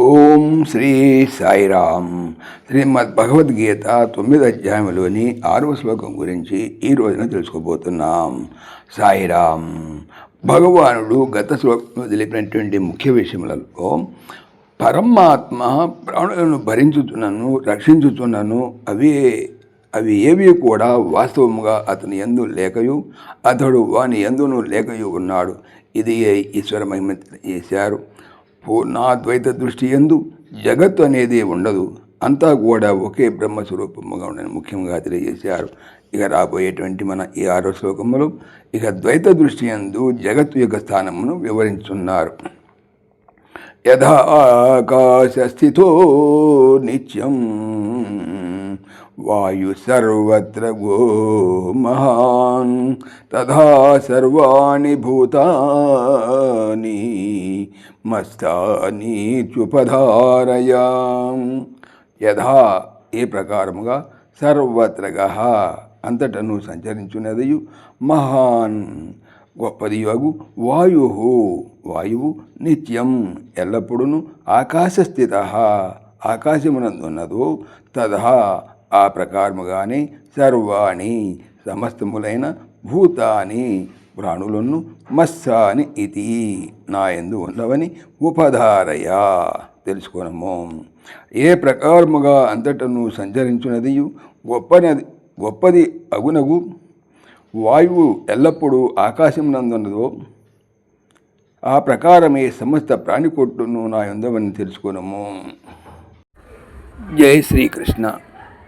ఓం శ్రీ సాయిరామ్. శ్రీమద్ భగవద్గీత తొమ్మిది అధ్యాయంలోని ఆరవ శ్లోకం గురించి ఈ రోజున తెలుసుకోబోతున్నాం. సాయిరామ్. భగవానుడు గత శ్లోకంలో తెలిపినటువంటి ముఖ్య విషయములలో పరమాత్మ ప్రాణులను భరించుతున్నను రక్షించుతున్నను అవే అవి ఏవి కూడా వాస్తవముగా అతని ఎందు లేకయు అతడు వాని ఎందును లేకయు ఉన్నాడు. ఇది ఈశ్వర మహిమ చేశారు పూర్ణాద్వైత దృష్టి ఎందు జగత్తు అనేది ఉండదు. అంతా కూడా ఒకే బ్రహ్మస్వరూపముగా ఉండని ముఖ్యంగా తెలియజేశారు. ఇక రాబోయేటువంటి మన ఈ ఆరో శ్లోకములో ఇక ద్వైత దృష్టి ఎందు జగత్తు యొక్క స్థానమును వివరించున్నారు. యథా ఆకాశస్థితో నిత్యం వాయు సర్వత్ర గో మహాన్ తథా సర్వాణి భూతాని మస్తాని చుపధారయా యథా ఏ ప్రకారముగా సర్వత్రగ అంతటను సంచరించున్నదయు మహాన్ గొప్పది యగు వాయు వాయువు నిత్యం ఎల్లప్పుడూ ఆకాశస్థిత ఆకాశమునందున్నదో తదా ఆ ప్రకారముగానే సర్వాణి సమస్తములైన భూతాని ప్రాణులను మస్సాని ఇది నా ఎందు ఉండవని ఉపధారయా. తెలుసుకునము. ఏ ప్రకారముగా అంతటను సంచరించున్నదియు గొప్పనది గొప్పది అగునగు. వాయువు ఎల్లప్పుడూ ఆకాశం నందున్నదో ఆ ప్రకారమే సమస్త ప్రాణికొట్టును నా ఉందవని తెలుసుకునము. జై శ్రీకృష్ణ.